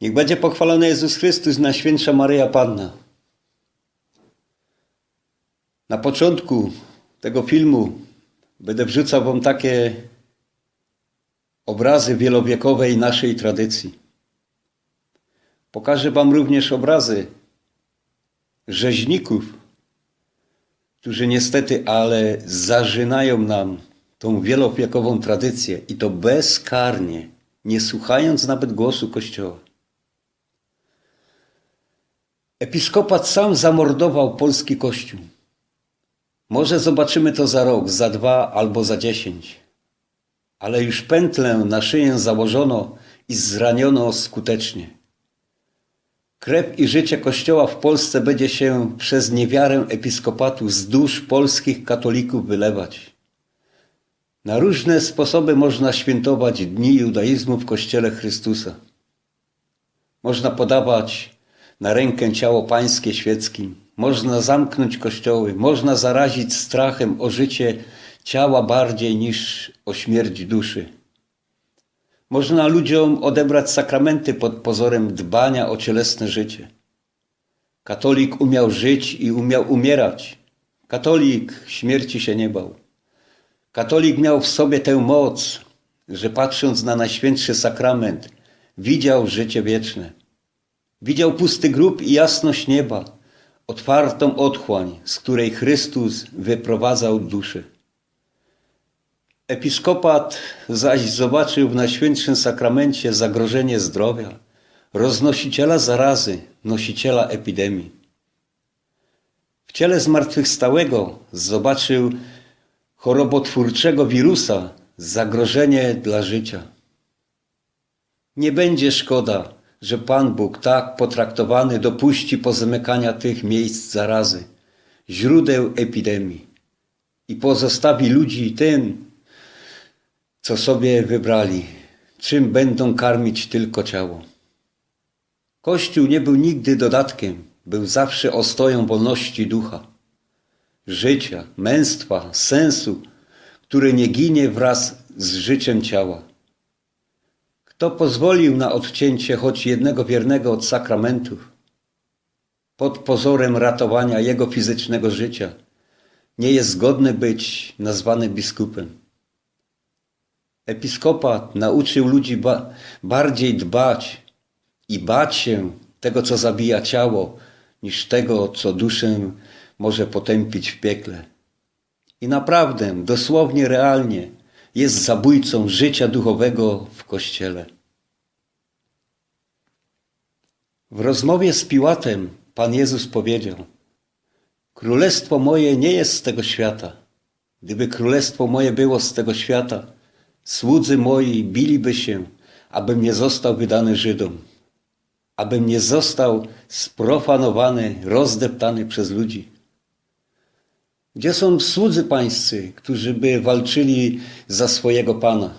Niech będzie pochwalony Jezus Chrystus, Najświętsza Maryja Panna. Na początku tego filmu będę wrzucał Wam takie obrazy wielowiekowej naszej tradycji. Pokażę Wam również obrazy rzeźników, którzy niestety, ale zażynają nam tą wielowiekową tradycję i to bezkarnie, nie słuchając nawet głosu Kościoła. Episkopat sam zamordował polski kościół. Może zobaczymy to za rok, za dwa albo za dziesięć. Ale już pętlę na szyję założono i zraniono skutecznie. Krew i życie Kościoła w Polsce będzie się przez niewiarę episkopatu z dusz polskich katolików wylewać. Na różne sposoby można świętować dni judaizmu w Kościele Chrystusa. Można podawać na rękę ciało pańskie świeckim, można zamknąć kościoły, można zarazić strachem o życie ciała bardziej niż o śmierć duszy. Można ludziom odebrać sakramenty pod pozorem dbania o cielesne życie. Katolik umiał żyć i umiał umierać. Katolik śmierci się nie bał. Katolik miał w sobie tę moc, że patrząc na Najświętszy Sakrament, widział życie wieczne. Widział pusty grób i jasność nieba, otwartą otchłań, z której Chrystus wyprowadzał duszy. Episkopat zaś zobaczył w Najświętszym Sakramencie zagrożenie zdrowia, roznosiciela zarazy, nosiciela epidemii. W ciele zmartwychwstałego zobaczył chorobotwórczego wirusa zagrożenie dla życia. Nie będzie szkoda, że Pan Bóg tak potraktowany dopuści pozamykania tych miejsc zarazy, źródeł epidemii i pozostawi ludzi tym, co sobie wybrali, czym będą karmić tylko ciało. Kościół nie był nigdy dodatkiem, był zawsze ostoją wolności ducha, życia, męstwa, sensu, który nie ginie wraz z życiem ciała. Kto pozwolił na odcięcie choć jednego wiernego od sakramentów, pod pozorem ratowania jego fizycznego życia, nie jest godny być nazwany biskupem. Episkopat nauczył ludzi ba bardziej dbać i bać się tego, co zabija ciało, niż tego, co duszę może potępić w piekle. I naprawdę, dosłownie, realnie jest zabójcą życia duchowego w Kościele. W rozmowie z Piłatem Pan Jezus powiedział: Królestwo moje nie jest z tego świata. Gdyby królestwo moje było z tego świata, słudzy moi biliby się, abym nie został wydany Żydom, abym nie został sprofanowany, rozdeptany przez ludzi. Gdzie są słudzy pańscy, którzy by walczyli za swojego Pana?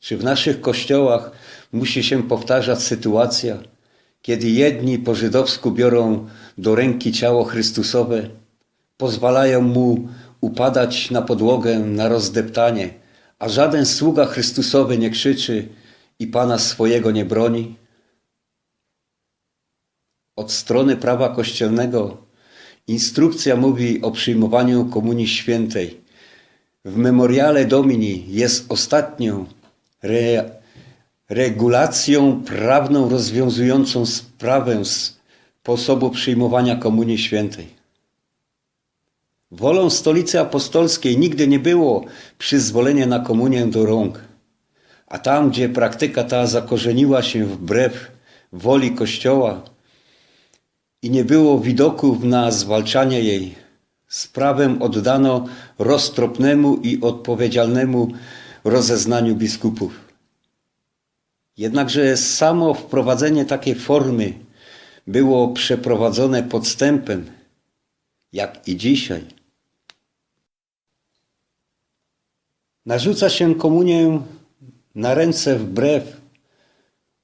Czy w naszych kościołach musi się powtarzać sytuacja, kiedy jedni po żydowsku biorą do ręki ciało Chrystusowe, pozwalają mu upadać na podłogę, na rozdeptanie, a żaden sługa Chrystusowy nie krzyczy i Pana swojego nie broni? Od strony prawa kościelnego instrukcja mówi o przyjmowaniu Komunii Świętej. W Memoriale Domini jest ostatnią re, regulacją prawną rozwiązującą sprawę sposobu przyjmowania Komunii Świętej. Wolą Stolicy Apostolskiej nigdy nie było przyzwolenie na komunię do rąk, a tam, gdzie praktyka ta zakorzeniła się wbrew woli Kościoła i nie było widoków na zwalczanie jej, sprawę oddano roztropnemu i odpowiedzialnemu rozeznaniu biskupów. Jednakże samo wprowadzenie takiej formy było przeprowadzone podstępem, jak i dzisiaj. Narzuca się komunię na ręce wbrew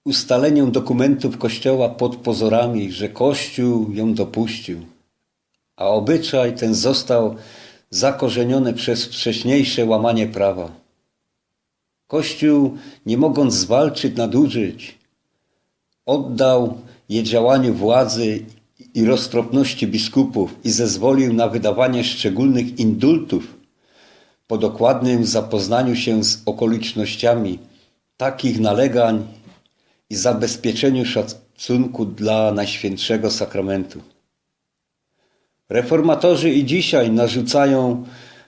ustaleniom dokumentów Kościoła pod pozorami, że Kościół ją dopuścił, a obyczaj ten został zakorzeniony przez wcześniejsze łamanie prawa. Kościół, nie mogąc zwalczyć nadużyć, oddał je działaniu władzy i roztropności biskupów i zezwolił na wydawanie szczególnych indultów po dokładnym zapoznaniu się z okolicznościami takich nalegań i zabezpieczeniu szacunku dla Najświętszego Sakramentu. Reformatorzy i dzisiaj narzucają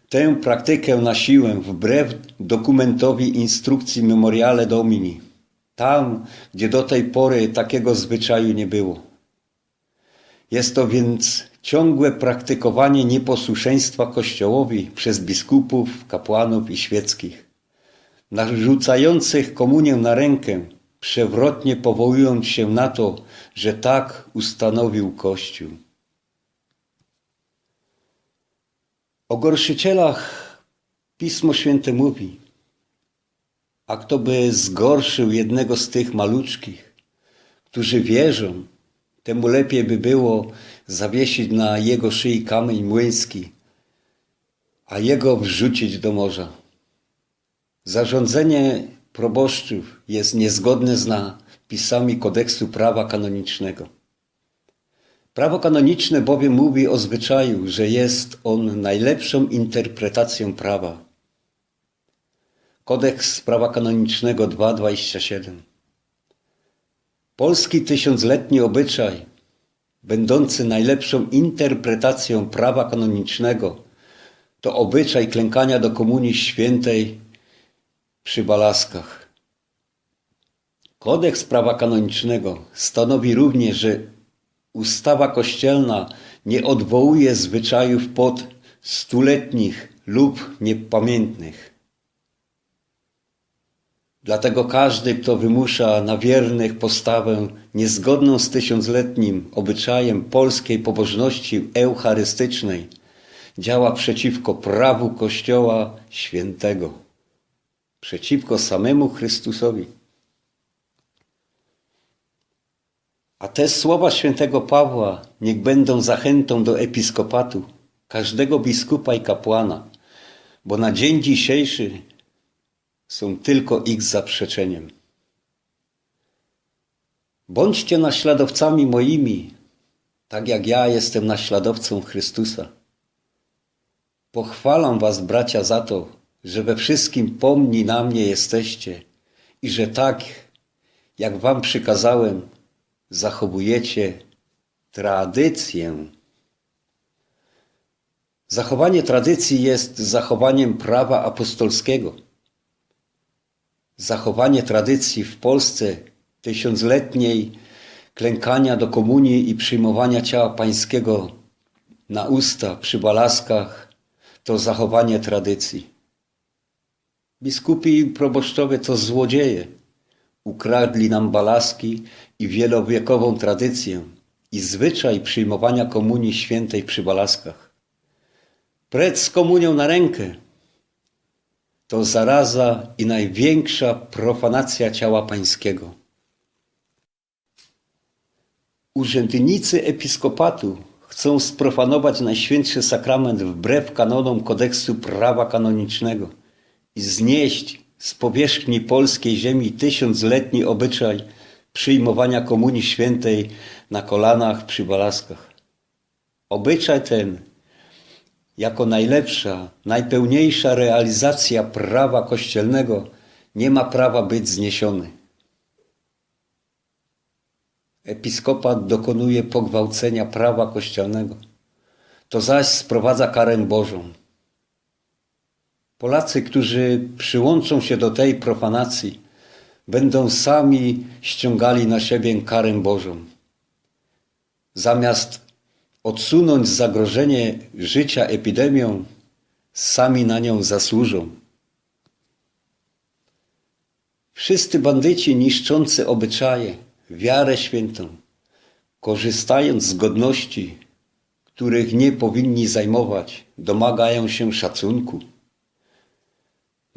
tę praktykę na siłę wbrew dokumentowi instrukcji Memoriale Domini, tam, gdzie do tej pory takiego zwyczaju nie było. Jest to więc ciągłe praktykowanie nieposłuszeństwa Kościołowi przez biskupów, kapłanów i świeckich, narzucających komunię na rękę, przewrotnie powołując się na to, że tak ustanowił Kościół. O gorszycielach Pismo Święte mówi, a kto by zgorszył jednego z tych maluczkich, którzy wierzą, temu lepiej by było zawiesić na jego szyi kamień młyński, a jego wrzucić do morza. Zarządzenie proboszczów jest niezgodne z napisami kodeksu prawa kanonicznego. Prawo kanoniczne bowiem mówi o zwyczaju, że jest on najlepszą interpretacją prawa. Kodeks prawa kanonicznego 2.27. Polski tysiącletni obyczaj, będący najlepszą interpretacją prawa kanonicznego, to obyczaj klękania do komunii świętej przy balaskach. Kodeks prawa kanonicznego stanowi również, że ustawa kościelna nie odwołuje zwyczajów pod stuletnich lub niepamiętnych. Dlatego każdy, kto wymusza na wiernych postawę niezgodną z tysiącletnim obyczajem polskiej pobożności eucharystycznej, działa przeciwko prawu Kościoła Świętego, przeciwko samemu Chrystusowi. A te słowa świętego Pawła niech będą zachętą do episkopatu, każdego biskupa i kapłana, bo na dzień dzisiejszy są tylko ich zaprzeczeniem. Bądźcie naśladowcami moimi, tak jak ja jestem naśladowcą Chrystusa. Pochwalam was, bracia, za to, że we wszystkim pomni na mnie jesteście i że tak, jak wam przykazałem, zachowujecie tradycję. Zachowanie tradycji jest zachowaniem prawa apostolskiego. Zachowanie tradycji w Polsce tysiącletniej klękania do komunii i przyjmowania ciała pańskiego na usta przy balaskach to zachowanie tradycji. Biskupi i proboszczowie to złodzieje. Ukradli nam balaski i wielowiekową tradycję i zwyczaj przyjmowania komunii świętej przy balaskach. Precz z komunią na rękę. To zaraza i największa profanacja ciała pańskiego. Urzędnicy episkopatu chcą sprofanować Najświętszy Sakrament wbrew kanonom kodeksu prawa kanonicznego znieść z powierzchni polskiej ziemi tysiącletni obyczaj przyjmowania Komunii Świętej na kolanach przy balaskach. Obyczaj ten, jako najlepsza, najpełniejsza realizacja prawa kościelnego, nie ma prawa być zniesiony. Episkopat dokonuje pogwałcenia prawa kościelnego. To zaś sprowadza karę Bożą. Polacy, którzy przyłączą się do tej profanacji, będą sami ściągali na siebie karę Bożą. Zamiast odsunąć zagrożenie życia epidemią, sami na nią zasłużą. Wszyscy bandyci niszczący obyczaje, wiarę świętą, korzystając z godności, których nie powinni zajmować, domagają się szacunku.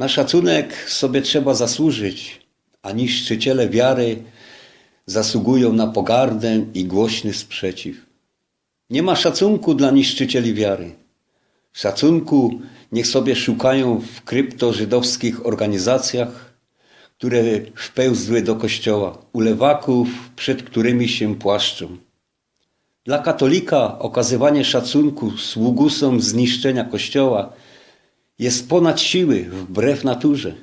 Na szacunek sobie trzeba zasłużyć, a niszczyciele wiary zasługują na pogardę i głośny sprzeciw. Nie ma szacunku dla niszczycieli wiary. Szacunku niech sobie szukają w kryptożydowskich organizacjach, które wpełzły do kościoła, u lewaków, przed którymi się płaszczą. Dla katolika okazywanie szacunku sługusom zniszczenia kościoła jest ponad siły, wbrew naturze.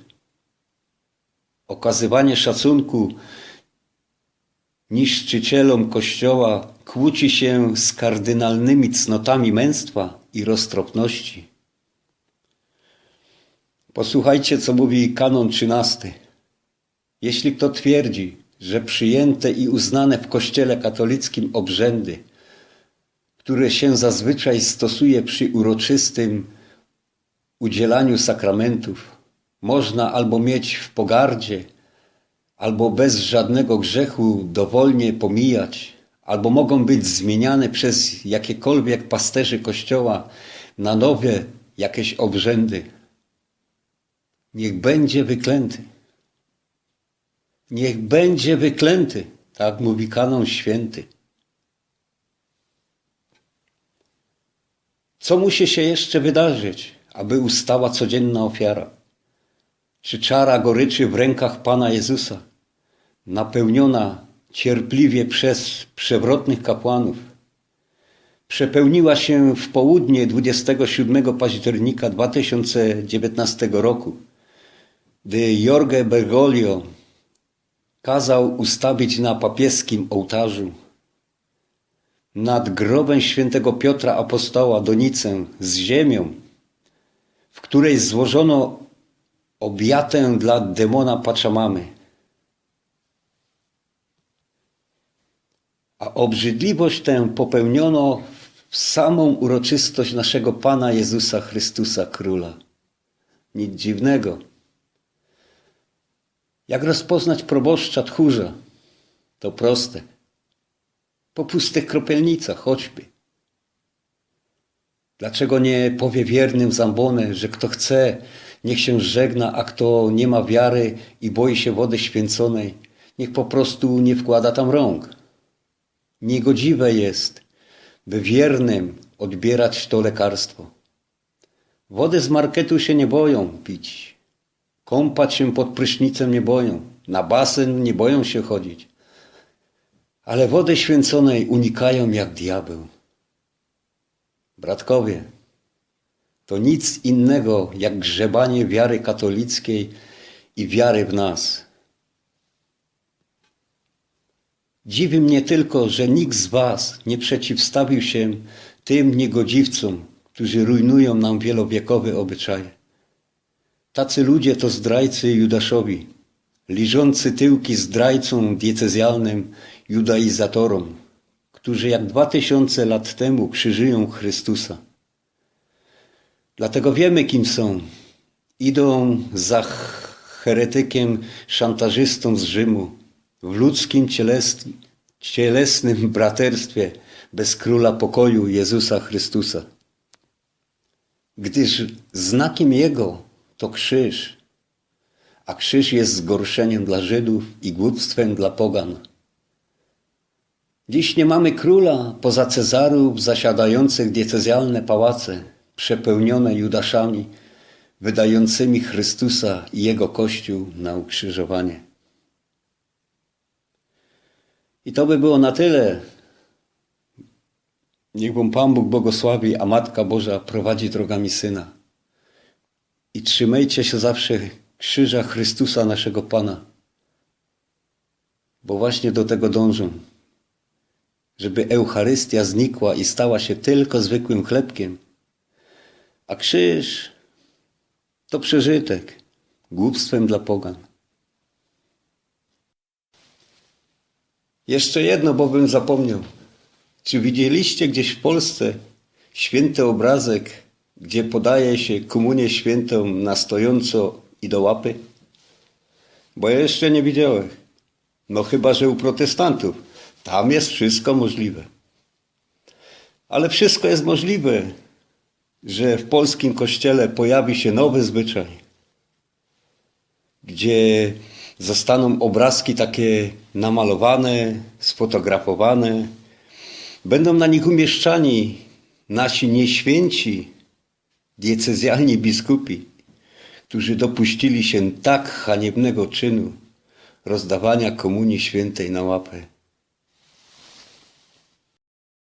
Okazywanie szacunku niszczycielom kościoła kłóci się z kardynalnymi cnotami męstwa i roztropności. Posłuchajcie, co mówi kanon 13. Jeśli kto twierdzi, że przyjęte i uznane w Kościele katolickim obrzędy, które się zazwyczaj stosuje przy uroczystym udzielaniu sakramentów, można albo mieć w pogardzie, albo bez żadnego grzechu dowolnie pomijać, albo mogą być zmieniane przez jakiekolwiek pasterzy Kościoła na nowe jakieś obrzędy. Niech będzie wyklęty. Niech będzie wyklęty, tak mówi kanon święty. Co musi się jeszcze wydarzyć, aby ustała codzienna ofiara? Czy czara goryczy w rękach Pana Jezusa, napełniona cierpliwie przez przewrotnych kapłanów, przepełniła się w południe 27 października 2019 roku, gdy Jorge Bergoglio kazał ustawić na papieskim ołtarzu nad grobem świętego Piotra Apostoła donicę z ziemią, w której złożono obiatę dla demona Paczamamy. A obrzydliwość tę popełniono w samą uroczystość naszego Pana Jezusa Chrystusa Króla. Nic dziwnego. Jak rozpoznać proboszcza tchórza? To proste. Po pustych kropelnicach choćby. Dlaczego nie powie wiernym zambonę, że kto chce, niech się żegna, a kto nie ma wiary i boi się wody święconej, niech po prostu nie wkłada tam rąk. Niegodziwe jest, by wiernym odbierać to lekarstwo. Wody z marketu się nie boją pić. Kąpać się pod prysznicem nie boją. Na basen nie boją się chodzić. Ale wody święconej unikają jak diabeł. Bratkowie, to nic innego jak grzebanie wiary katolickiej i wiary w nas. Dziwi mnie tylko, że nikt z Was nie przeciwstawił się tym niegodziwcom, którzy rujnują nam wielowiekowe obyczaje. Tacy ludzie to zdrajcy Judaszowi, liżący tyłki zdrajcom diecezjalnym judaizatorom, którzy jak dwa tysiące lat temu krzyżują Chrystusa. Dlatego wiemy, kim są. Idą za heretykiem, szantażystą z Rzymu, w ludzkim cielesnym, cielesnym braterstwie bez króla pokoju Jezusa Chrystusa. Gdyż znakiem Jego to krzyż, a krzyż jest zgorszeniem dla Żydów i głupstwem dla pogan. Dziś nie mamy króla poza Cezarów zasiadających diecezjalne pałace, przepełnione Judaszami, wydającymi Chrystusa i Jego Kościół na ukrzyżowanie. I to by było na tyle. Niech Wam Pan Bóg błogosławi, a Matka Boża prowadzi drogami Syna. I trzymajcie się zawsze krzyża Chrystusa naszego Pana, bo właśnie do tego dążą, żeby Eucharystia znikła i stała się tylko zwykłym chlebkiem, a krzyż to przeżytek, głupstwem dla pogan. Jeszcze jedno, bo bym zapomniał. Czy widzieliście gdzieś w Polsce święty obrazek, gdzie podaje się komunię świętą na stojąco i do łapy? Bo ja jeszcze nie widziałem. No chyba, że u protestantów. Tam jest wszystko możliwe. Ale wszystko jest możliwe, że w polskim kościele pojawi się nowy zwyczaj, gdzie zostaną obrazki takie namalowane, sfotografowane. Będą na nich umieszczani nasi nieświęci, diecezjalni biskupi, którzy dopuścili się tak haniebnego czynu rozdawania komunii świętej na łapę.